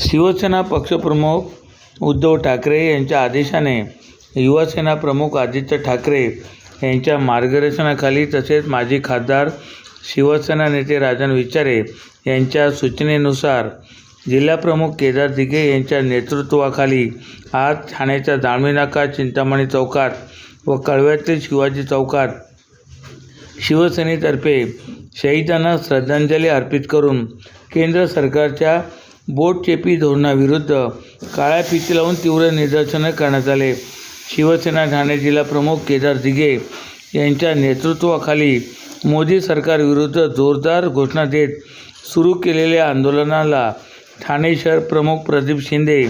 शिवसेना पक्षप्रमुख उद्धव ठाकरे यांच्या आदेशाने युवासेना प्रमुख आदित्य ठाकरे यांच्या मार्गदर्शनाखाली तसेच माजी खासदार शिवसेना नेते राजन विचारे यांच्या सूचनेनुसार जिल्हाप्रमुख केदार दिघे यांच्या नेतृत्वाखाली आज ठाण्याच्या जाणवी नाका चिंतामणी चौकात व कळव्यातील शिवाजी चौकात शिवसेनेतर्फे शहीदांना श्रद्धांजली अर्पित करून केंद्र सरकारच्या बोटचेपी धोरणाविरुद्ध काळ्या फिती लावून तीव्र निदर्शनं करण्यात आले. शिवसेना ठाणे जिल्हाप्रमुख केदार दिघे यांच्या नेतृत्वाखाली मोदी सरकारविरुद्ध जोरदार घोषणा देत सुरू केलेल्या आंदोलनाला ठाणे शहर प्रमुख प्रदीप शिंदे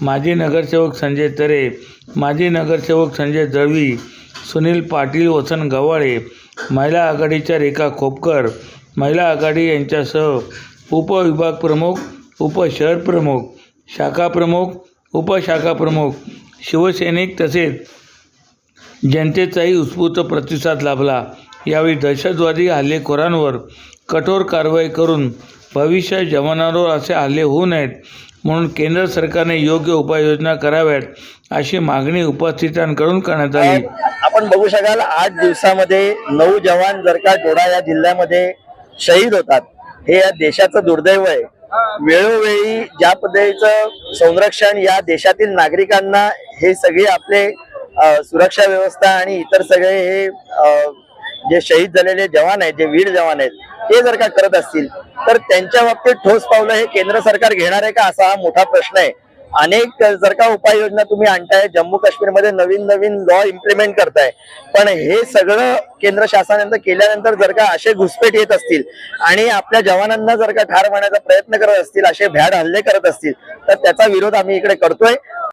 माजी नगरसेवक संजय तरे माजी नगरसेवक संजय दळवी सुनील पाटील वसन गव्हाळे महिला आघाडीच्या रेखा खोपकर महिला आघाडी यांच्यासह उपविभाग प्रमुख उपशहर प्रमुख शाखा प्रमुख उपशाखा प्रमुख शिवसैनिक तसेच जनतेचाही उत्स्फूर्त प्रतिसाद लाभला. यावेळी दहशतवादी हल्लेखोरांवर कठोर कारवाई करून भविष्यात जवानांवर असे हल्ले होऊ नयेत म्हणून केंद्र सरकारने योग्य उपाययोजना कराव्यात अशी मागणी उपस्थितांकडून करण्यात आली. आपण बघू शकाल आठ दिवसामध्ये नऊ जवान जर का डोडा या जिल्ह्यामध्ये शहीद होतात. हे या देशाचं दुर्दैव आहे. वेळोवेळी ज्या पद्धतीचं संरक्षण या देशातील नागरिकांना हे सगळे आपले सुरक्षा व्यवस्था आणि इतर सगळे हे जे शहीद झालेले जवान आहेत जे वीर जवान आहेत ते जर का करत असतील तर त्यांच्या बाबतीत ठोस पावलं हे केंद्र सरकार घेणार आहे का? असा हा मोठा प्रश्न आहे. अनेक जर का उपाययोजना तुम्ही आणताय जम्मू काश्मीरमध्ये नवीन नवीन लॉ इम्प्लिमेंट करताय. पण हे सगळं केंद्र शासनानंतर केल्यानंतर जर का असे घुसपेट येत असतील आणि आपल्या जवानांना जर का ठार मारण्याचा प्रयत्न करत असतील असे भ्याड हल्ले करत असतील तर त्याचा विरोध आम्ही इकडे करतोय.